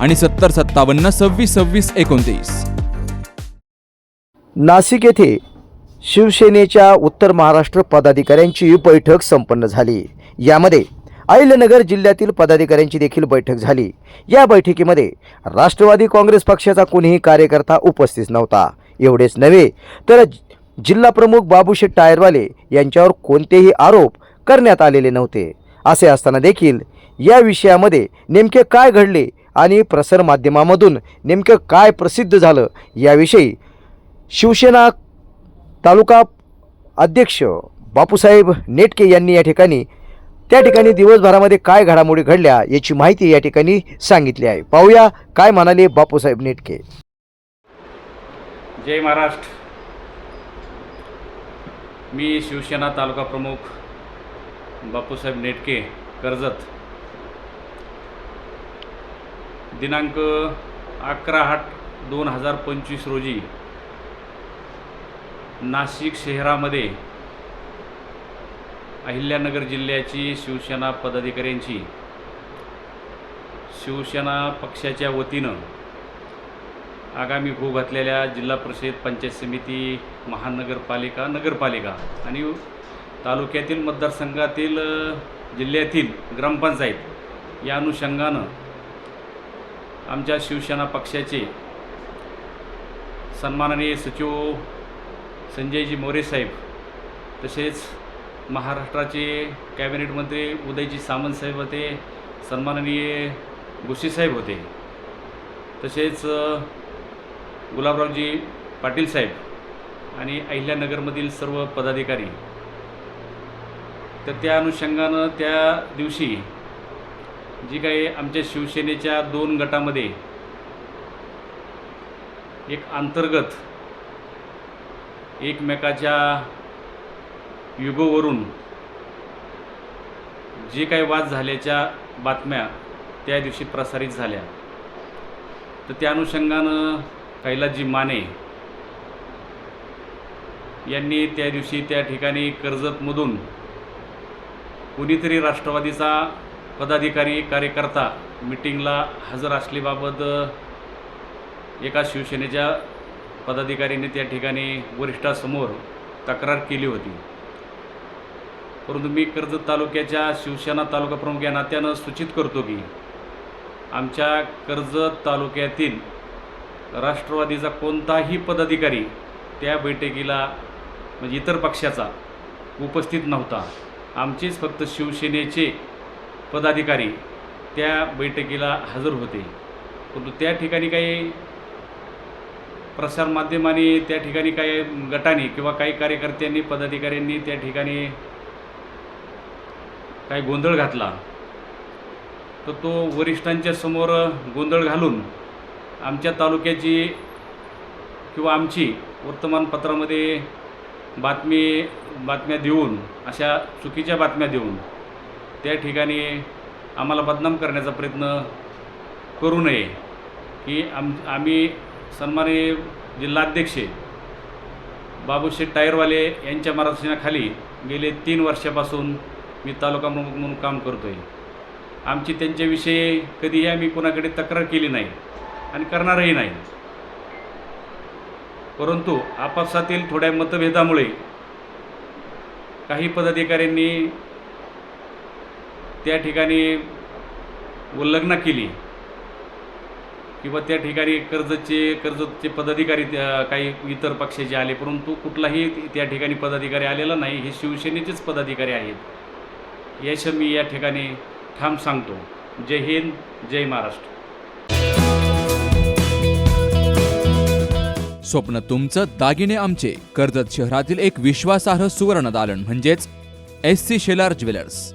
आणि सत्तर सत्तावन्न सव्वीस सव्वीस एकोणतीस. नाशिक येथे शिवसेनेच्या उत्तर महाराष्ट्र पदाधिकाऱ्यांची बैठक संपन्न झाली. यामध्ये अहिल्यानगर जिल्ह्यातील पदाधिकाऱ्यांची देखील बैठक झाली. या बैठकीमध्ये राष्ट्रवादी काँग्रेस पक्षाचा कोणीही कार्यकर्ता उपस्थित नव्हता. एवढेच नव्हे तर जिल्हा प्रमुख बाबूशेठ टायरवाले यांच्यावर कोणतेही आरोप करण्यात आलेले नव्हते. असे असताना देखील या विषयामध्ये नेमके काय घडले आणि प्रसारमाध्यमामधून नेमकं काय प्रसिद्ध झालं याविषयी शिवसेना तालुका अध्यक्ष बापूसाहेब नेटके यांनी या ठिकाणी त्या ठिकाणी दिवसभरामध्ये काय घडामोडी घडल्या याची माहिती या ठिकाणी सांगितली आहे. पाहूया काय म्हणाले बापूसाहेब नेटके. जय महाराष्ट्र. मी शिवसेना तालुका प्रमुख बापूसाहेब नेटके कर्जत. दिनांक अकरा आठ दोन हजार पंचवीस रोजी नाशिक शहरामध्ये अहिल्यानगर जिल्ह्याची शिवसेना पदाधिकाऱ्यांची शिवसेना पक्षाच्या वतीनं आगामी होऊ घातलेल्या जिल्हा परिषद पंचायत समिती महानगरपालिका नगरपालिका आणि तालुक्यातील मतदारसंघातील जिल्ह्यातील ग्रामपंचायत या अनुषंगानं आमच्या शिवसेना पक्षाचे सन्माननीय सचिव संजयजी मोरे साहेब तसेच महाराष्ट्राचे कॅबिनेट मंत्री उदयजी सामंत साहेब होते सन्माननीय गोशी साहेब होते तसेच गुलाबरावजी पाटील साहेब आणि अहिल्यानगरमधील सर्व पदाधिकारी. तर त्या अनुषंगानं त्या दिवशी जी काही आमच्या शिवसेनेच्या दोन गटामध्ये एक अंतर्गत एकमेकाच्या युगोवरून जे काही वाद झाल्याच्या बातम्या त्या दिवशी प्रसारित झाल्या. तर त्या अनुषंगानं कैलासजी माने यांनी त्या दिवशी त्या ठिकाणी कर्जतमधून कुणीतरी राष्ट्रवादीचा पदाधिकारी कार्यकर्ता मिटिंगला हजर असल्याबाबत एका शिवसेनेच्या पदाधिकाऱ्यांनी त्या ठिकाणी वरिष्ठासमोर तक्रार केली होती. परंतु मी कर्जत तालुक्याच्या शिवसेना तालुका प्रमुख या नात्यानं सूचित करतो की आमच्या कर्जत तालुक्यातील राष्ट्रवादीचा कोणताही पदाधिकारी त्या बैठकीला म्हणजे इतर पक्षाचा उपस्थित नव्हता. आमचेच फक्त शिवसेनेचे पदाधिकारी त्या बैठकीला हजर होते. परंतु त्या ठिकाणी काही प्रसारमाध्यमाने त्या ठिकाणी काही गटाने किंवा काही कार्यकर्त्यांनी पदाधिकाऱ्यांनी त्या ठिकाणी काही गोंधळ घातला. तर तो वरिष्ठांच्या समोर गोंधळ घालून आमच्या तालुक्याची किंवा आमची वर्तमानपत्रामध्ये बातमी बातम्या देऊन अशा चुकीच्या बातम्या देऊन त्या ठिकाणी आम्हाला बदनाम करण्याचा प्रयत्न करू नये की आम आम्ही सन्माननीय जिल्हाध्यक्ष बाबूशेठ टायरवाले यांच्या मार्गदर्शनाखाली गेले तीन वर्षापासून मी तालुका प्रमुख म्हणून काम करतो आहे आमची त्यांच्याविषयी कधीही आम्ही कोणाकडे तक्रार केली नाही आणि करणारही नाही. परंतु आपापसातील थोड्या मतभेदामुळे काही पदाधिकाऱ्यांनी त्या ठिकाणी उल्लंघना केली किंवा त्या ठिकाणी कर्जतचे कर्जतचे पदाधिकारी त्या- काही इतर पक्षाचे आले परंतु कुठलाही त्या ठिकाणी पदाधिकारी आलेला नाही. हे शिवसेनेचेच पदाधिकारी आहेत. याचं मी या ठिकाणी ठाम सांगतो. जय हिंद जय महाराष्ट्र. स्वप्न तुमचं दागिने आमचे. कर्जत शहरातील एक विश्वासार्ह सुवर्ण दालन म्हणजेच एस सी शेलार ज्वेलर्स.